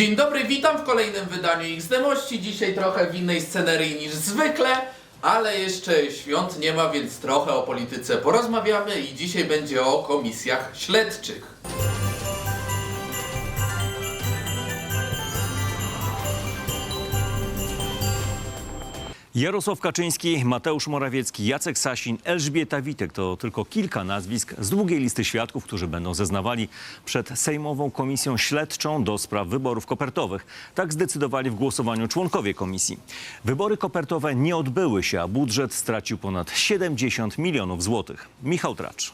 Dzień dobry, witam w kolejnym wydaniu XD-mości. Dzisiaj trochę w innej scenerii niż zwykle, ale jeszcze świąt nie ma, więc trochę o polityce porozmawiamy i dzisiaj będzie o komisjach śledczych. Jarosław Kaczyński, Mateusz Morawiecki, Jacek Sasin, Elżbieta Witek to tylko kilka nazwisk z długiej listy świadków, którzy będą zeznawali przed Sejmową Komisją Śledczą do spraw wyborów kopertowych. Tak zdecydowali w głosowaniu członkowie komisji. Wybory kopertowe nie odbyły się, a budżet stracił ponad 70 milionów złotych. Michał Tracz.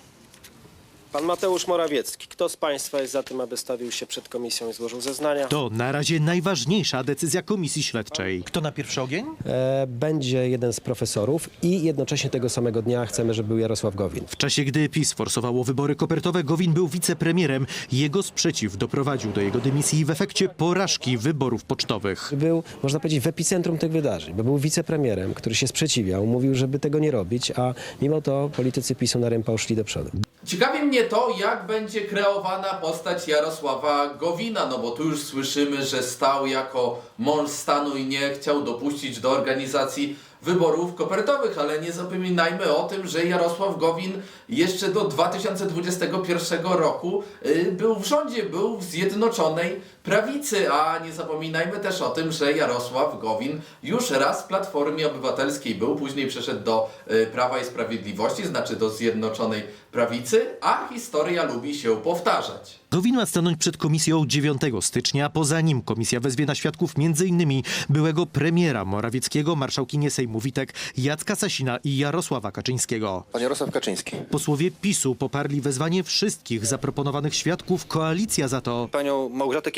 Pan Mateusz Morawiecki. Kto z Państwa jest za tym, aby stawił się przed komisją i złożył zeznania? To na razie najważniejsza decyzja komisji śledczej. Kto na pierwszy ogień? E, będzie jeden z profesorów i jednocześnie tego samego dnia chcemy, żeby był Jarosław Gowin. W czasie, gdy PiS forsowało wybory kopertowe, Gowin był wicepremierem. Jego sprzeciw doprowadził do jego dymisji i w efekcie porażki wyborów pocztowych. Był, można powiedzieć, w epicentrum tych wydarzeń, bo był wicepremierem, który się sprzeciwiał, mówił, żeby tego nie robić, a mimo to politycy PiSu na rępa szli do przodu. Ciekawi mnie to, jak będzie kreowana postać Jarosława Gowina, no bo tu już słyszymy, że stał jako mąż stanu i nie chciał dopuścić do organizacji wyborów kopertowych, ale nie zapominajmy o tym, że Jarosław Gowin jeszcze do 2021 roku y, był w rządzie, był w Zjednoczonej Prawicy, a nie zapominajmy też o tym, że Jarosław Gowin już raz w Platformie Obywatelskiej był, później przeszedł do y, Prawa i Sprawiedliwości, znaczy do Zjednoczonej Prawicy, a historia lubi się powtarzać. Gowin ma stanąć przed komisją 9 stycznia. Poza nim komisja wezwie na świadków m.in. byłego premiera Morawieckiego, marszałkinię Sejmu Witek, Jacka Sasina i Jarosława Kaczyńskiego. Pan Jarosław Kaczyński. Posłowie PiSu poparli wezwanie wszystkich zaproponowanych świadków. Koalicja za to Panią Małgorzatę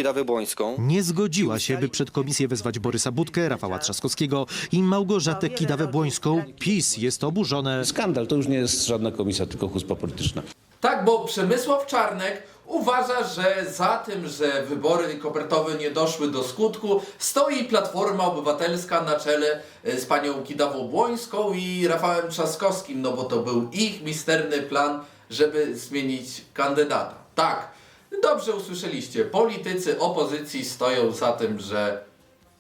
Nie zgodziła się, by przed komisję wezwać Borysa Budkę, Rafała Trzaskowskiego i Małgorzatę Kidawę-Błońską. PiS jest oburzone. Skandal, to już nie jest żadna komisja, tylko chusta polityczna. Tak, bo Przemysław Czarnek uważa, że za tym, że wybory kopertowe nie doszły do skutku, stoi Platforma Obywatelska na czele e, z panią Kidawą-Błońską i Rafałem Trzaskowskim, no bo to był ich misterny plan, żeby zmienić kandydata. Tak, dobrze usłyszeliście, politycy opozycji stoją za tym, że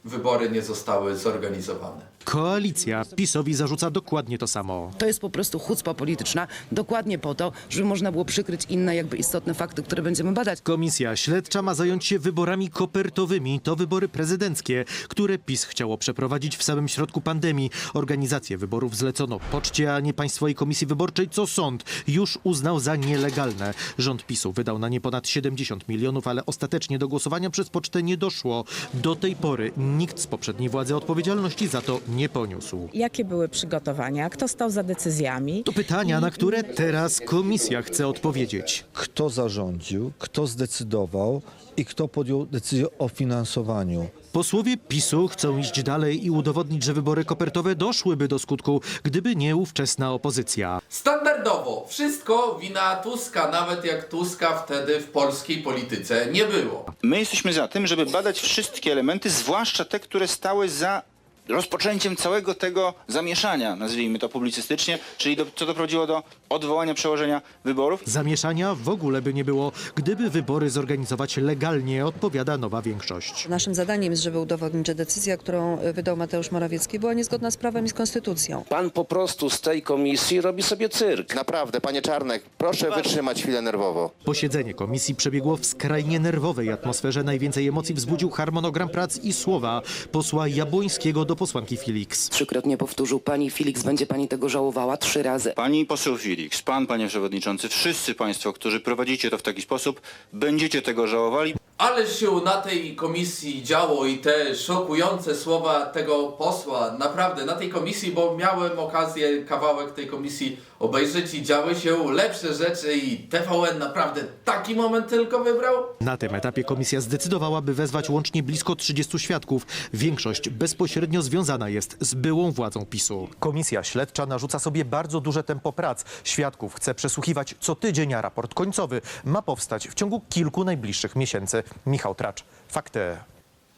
wybory nie zostały zorganizowane. Koalicja PiSowi zarzuca dokładnie to samo. To jest po prostu chucpa polityczna, dokładnie po to, żeby można było przykryć inne jakby istotne fakty, które będziemy badać. Komisja śledcza ma zająć się wyborami kopertowymi. To wybory prezydenckie, które PiS chciało przeprowadzić w samym środku pandemii. Organizację wyborów zlecono poczcie, a nie Państwowej Komisji Wyborczej, co sąd już uznał za nielegalne. Rząd PiSu wydał na nie ponad 70 milionów, ale ostatecznie do głosowania przez pocztę nie doszło. Do tej pory nikt z poprzedniej władzy odpowiedzialności za to nie poniósł. Jakie były przygotowania? Kto stał za decyzjami? To pytania, na które teraz komisja chce odpowiedzieć. kto zarządził, kto zdecydował i kto podjął decyzję o finansowaniu. Posłowie PiSu chcą iść dalej i udowodnić, że wybory kopertowe doszłyby do skutku, gdyby nie ówczesna opozycja. Standardowo wszystko wina Tuska, nawet jak Tuska wtedy w polskiej polityce nie było. My jesteśmy za tym, żeby badać wszystkie elementy, zwłaszcza te, które stały za rozpoczęciem całego tego zamieszania, nazwijmy to publicystycznie, czyli do, co doprowadziło do odwołania przełożenia wyborów. Zamieszania w ogóle by nie było, gdyby wybory zorganizować legalnie, odpowiada nowa większość. Naszym zadaniem jest, żeby udowodnić, że decyzja, którą wydał Mateusz Morawiecki, była niezgodna z prawem i z konstytucją. Pan po prostu z tej komisji robi sobie cyrk. Naprawdę, panie Czarnek, proszę wytrzymać chwilę nerwowo. Posiedzenie komisji przebiegło w skrajnie nerwowej atmosferze. Najwięcej emocji wzbudził harmonogram prac i słowa posła Jabłońskiego do posłanki Felix. Trzykrotnie powtórzył, pani Felix, będzie pani tego żałowała trzy razy. Pani poseł Felix, pan, panie przewodniczący, wszyscy państwo, którzy prowadzicie to w taki sposób, będziecie tego żałowali. Ale się na tej komisji działo i te szokujące słowa tego posła, naprawdę na tej komisji, bo miałem okazję kawałek tej komisji obejrzeć i działy się lepsze rzeczy i TVN naprawdę taki moment tylko wybrał. Na tym etapie komisja zdecydowała, by wezwać łącznie blisko 30 świadków. Większość bezpośrednio związana jest z byłą władzą PiSu. Komisja śledcza narzuca sobie bardzo duże tempo prac. Świadków chce przesłuchiwać co tydzień, a raport końcowy ma powstać w ciągu kilku najbliższych miesięcy. Michał Tracz, fakty.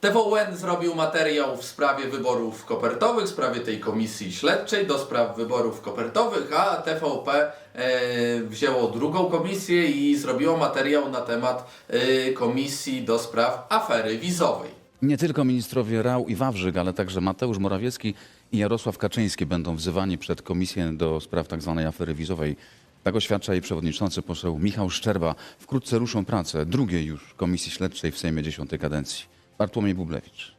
TVN zrobił materiał w sprawie wyborów kopertowych, w sprawie tej komisji śledczej do spraw wyborów kopertowych, a TVP e, wzięło drugą komisję i zrobiło materiał na temat e, komisji do spraw afery wizowej. Nie tylko ministrowie Rał i Wawrzyk, ale także Mateusz Morawiecki i Jarosław Kaczyński będą wzywani przed komisję do spraw tzw. afery wizowej. Tak oświadcza jej przewodniczący poseł Michał Szczerba. Wkrótce ruszą prace drugiej już komisji śledczej w Sejmie X kadencji. Bartłomiej Bublewicz.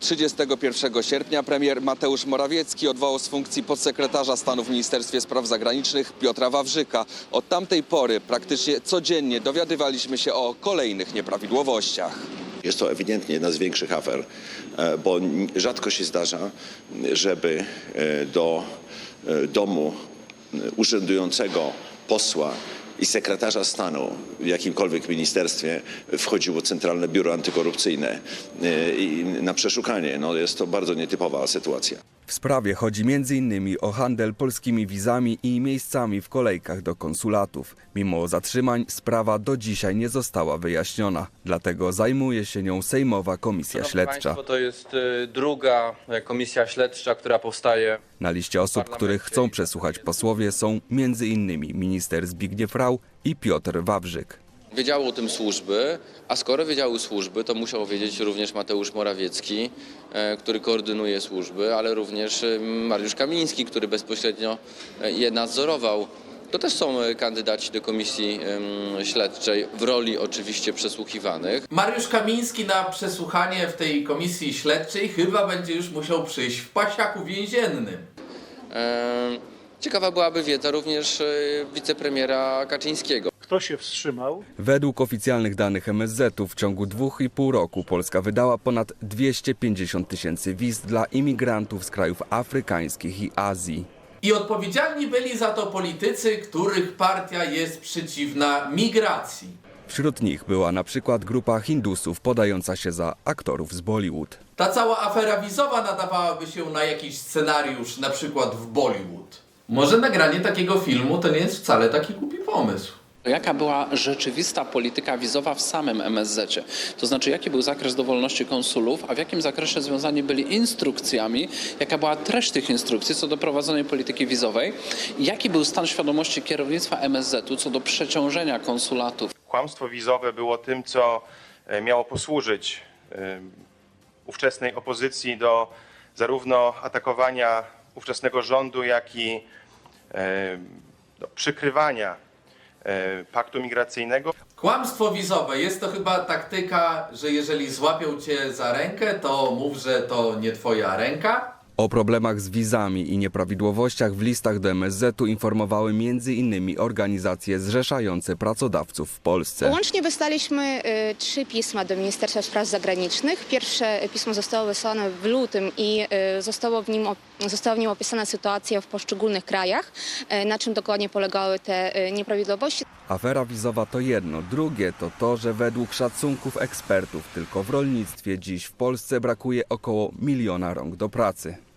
31 sierpnia premier Mateusz Morawiecki odwołał z funkcji podsekretarza stanu w Ministerstwie Spraw Zagranicznych Piotra Wawrzyka. Od tamtej pory praktycznie codziennie dowiadywaliśmy się o kolejnych nieprawidłowościach. Jest to ewidentnie jedna z większych afer, e, bo rzadko się zdarza, żeby e, do e, domu urzędującego posła i sekretarza stanu w jakimkolwiek ministerstwie wchodziło Centralne Biuro Antykorupcyjne e, na przeszukanie. No, jest to bardzo nietypowa sytuacja. W sprawie chodzi m.in. o handel polskimi wizami i miejscami w kolejkach do konsulatów. Mimo zatrzymań sprawa do dzisiaj nie została wyjaśniona. Dlatego zajmuje się nią Sejmowa Komisja Śledcza. to jest y, druga e, komisja śledcza, która powstaje. Na liście osób, których chcą przesłuchać posłowie są m.in. minister Zbigniew Rau i Piotr Wawrzyk. Wiedziały o tym służby, a skoro wiedziały służby, to musiał wiedzieć również Mateusz Morawiecki, e, który koordynuje służby, ale również e, Mariusz Kamiński, który bezpośrednio e, je nadzorował. To też są kandydaci do komisji em, śledczej w roli oczywiście przesłuchiwanych. Mariusz Kamiński na przesłuchanie w tej komisji śledczej chyba będzie już musiał przyjść w pasiaku więziennym. Ciekawa byłaby wiedza również wicepremiera Kaczyńskiego. Kto się wstrzymał? Według oficjalnych danych MSZ-u w ciągu dwóch i pół roku Polska wydała ponad 250 tysięcy wiz dla imigrantów z krajów afrykańskich i Azji. I odpowiedzialni byli za to politycy, których partia jest przeciwna migracji. Wśród nich była na przykład grupa Hindusów podająca się za aktorów z Bollywood. Ta cała afera wizowa nadawałaby się na jakiś scenariusz, na przykład w Bollywood. Może nagranie takiego filmu to nie jest wcale taki głupi pomysł. Jaka była rzeczywista polityka wizowa w samym MSZ-cie? To znaczy, jaki był zakres dowolności konsulów, a w jakim zakresie związani byli instrukcjami, jaka była treść tych instrukcji co do prowadzonej polityki wizowej, jaki był stan świadomości kierownictwa MSZ-u co do przeciążenia konsulatów. Kłamstwo wizowe było tym, co e, miało posłużyć e, ówczesnej opozycji do zarówno atakowania ówczesnego rządu, jak i e, do przykrywania paktu migracyjnego. Kłamstwo wizowe jest to chyba taktyka, że jeżeli złapią cię za rękę, to mów, że to nie twoja ręka. O problemach z wizami i nieprawidłowościach w listach do MSZ-u informowały m.in. organizacje zrzeszające pracodawców w Polsce. Łącznie wystaliśmy y, trzy pisma do Ministerstwa Spraw Zagranicznych. Pierwsze pismo zostało wysłane w lutym i y, zostało w nim, została w nim opisana sytuacja w poszczególnych krajach, y, na czym dokładnie polegały te nieprawidłowości. Afera wizowa to jedno, drugie to to, że według szacunków ekspertów tylko w rolnictwie dziś w Polsce brakuje około miliona rąk do pracy.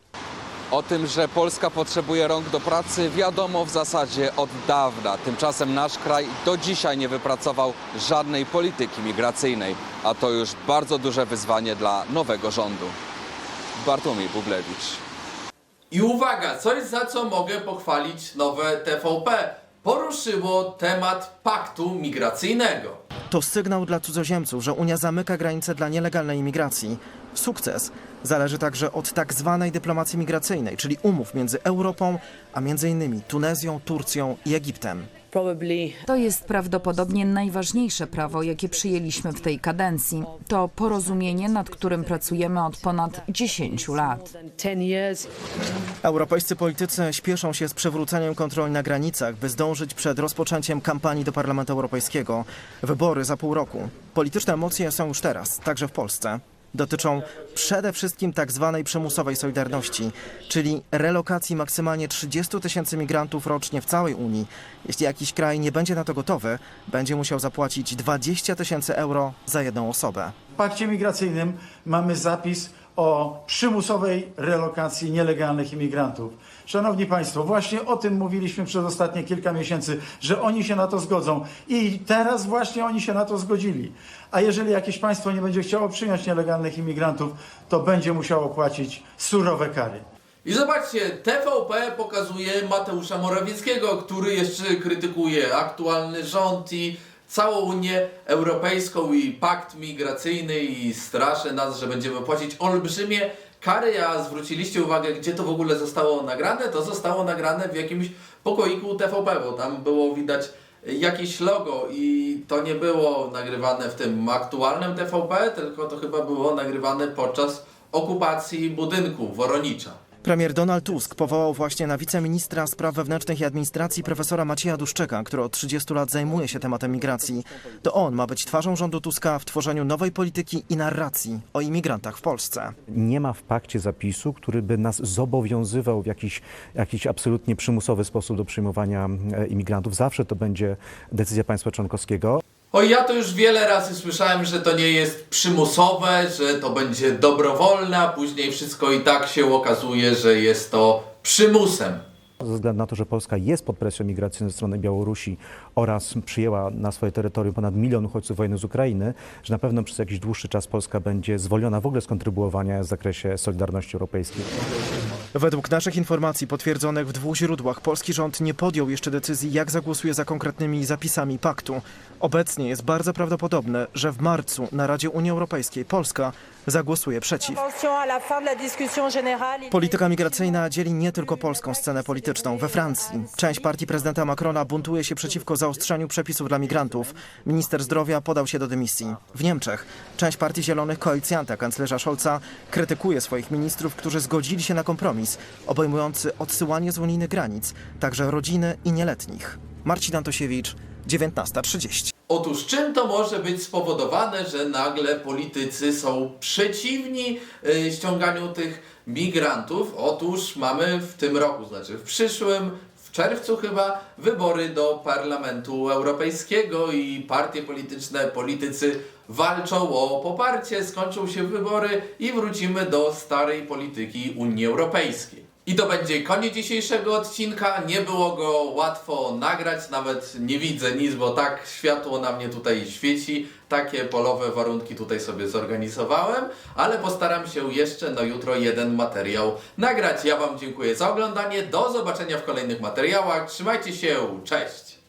O tym, że Polska potrzebuje rąk do pracy wiadomo w zasadzie od dawna. Tymczasem nasz kraj do dzisiaj nie wypracował żadnej polityki migracyjnej, a to już bardzo duże wyzwanie dla nowego rządu. Bartłomiej Bublewicz. I uwaga, coś za co mogę pochwalić nowe TVP. Poruszyło temat paktu migracyjnego. To sygnał dla cudzoziemców, że Unia zamyka granice dla nielegalnej imigracji. Sukces zależy także od tak zwanej dyplomacji migracyjnej, czyli umów między Europą, a między innymi Tunezją, Turcją i Egiptem. To jest prawdopodobnie najważniejsze prawo, jakie przyjęliśmy w tej kadencji. To porozumienie, nad którym pracujemy od ponad 10 lat. Europejscy politycy śpieszą się z przywróceniem kontroli na granicach, by zdążyć przed rozpoczęciem kampanii do Parlamentu Europejskiego. Wybory za pół roku. Polityczne emocje są już teraz, także w Polsce. Dotyczą przede wszystkim tak zwanej przymusowej solidarności, czyli relokacji maksymalnie 30 tysięcy migrantów rocznie w całej Unii. Jeśli jakiś kraj nie będzie na to gotowy, będzie musiał zapłacić 20 tysięcy euro za jedną osobę. W pakcie migracyjnym mamy zapis o przymusowej relokacji nielegalnych imigrantów. Szanowni Państwo, właśnie o tym mówiliśmy przez ostatnie kilka miesięcy, że oni się na to zgodzą i teraz właśnie oni się na to zgodzili. A jeżeli jakieś państwo nie będzie chciało przyjąć nielegalnych imigrantów, to będzie musiało płacić surowe kary. I zobaczcie, TVP pokazuje Mateusza Morawieckiego, który jeszcze krytykuje aktualny rząd i całą Unię Europejską i pakt migracyjny i straszy nas, że będziemy płacić olbrzymie kary, a zwróciliście uwagę, gdzie to w ogóle zostało nagrane? To zostało nagrane w jakimś pokoiku TVP, bo tam było widać jakieś logo i to nie było nagrywane w tym aktualnym TVP, tylko to chyba było nagrywane podczas okupacji budynku Woronicza. Premier Donald Tusk powołał właśnie na wiceministra spraw wewnętrznych i administracji profesora Macieja Duszczeka, który od 30 lat zajmuje się tematem migracji. To on ma być twarzą rządu Tuska w tworzeniu nowej polityki i narracji o imigrantach w Polsce. Nie ma w pakcie zapisu, który by nas zobowiązywał w jakiś, jakiś absolutnie przymusowy sposób do przyjmowania e, imigrantów. Zawsze to będzie decyzja państwa członkowskiego. O, ja to już wiele razy słyszałem, że to nie jest przymusowe, że to będzie dobrowolne, a później wszystko i tak się okazuje, że jest to przymusem. Ze względu na to, że Polska jest pod presją migracyjną ze strony Białorusi oraz przyjęła na swoje terytorium ponad milion uchodźców wojennych z Ukrainy, że na pewno przez jakiś dłuższy czas Polska będzie zwolniona w ogóle z kontrybuowania w zakresie Solidarności Europejskiej. Według naszych informacji potwierdzonych w dwóch źródłach, polski rząd nie podjął jeszcze decyzji, jak zagłosuje za konkretnymi zapisami paktu. Obecnie jest bardzo prawdopodobne, że w marcu na Radzie Unii Europejskiej Polska zagłosuje przeciw. Polityka migracyjna dzieli nie tylko polską scenę polityczną. We Francji część partii prezydenta Macrona buntuje się przeciwko zaostrzaniu przepisów dla migrantów. Minister zdrowia podał się do dymisji. W Niemczech część partii zielonych koalicjanta kanclerza Scholza krytykuje swoich ministrów, którzy zgodzili się na kompromis obejmujący odsyłanie z unijnych granic, także rodziny i nieletnich. Marcin Antosiewicz, 19.30. Otóż czym to może być spowodowane, że nagle politycy są przeciwni y, ściąganiu tych migrantów? Otóż mamy w tym roku, znaczy w przyszłym, w czerwcu chyba, wybory do Parlamentu Europejskiego i partie polityczne, politycy walczą o poparcie, skończą się wybory i wrócimy do starej polityki Unii Europejskiej. I to będzie koniec dzisiejszego odcinka. Nie było go łatwo nagrać, nawet nie widzę nic, bo tak światło na mnie tutaj świeci. Takie polowe warunki tutaj sobie zorganizowałem, ale postaram się jeszcze na jutro jeden materiał nagrać. Ja Wam dziękuję za oglądanie. Do zobaczenia w kolejnych materiałach. Trzymajcie się, cześć!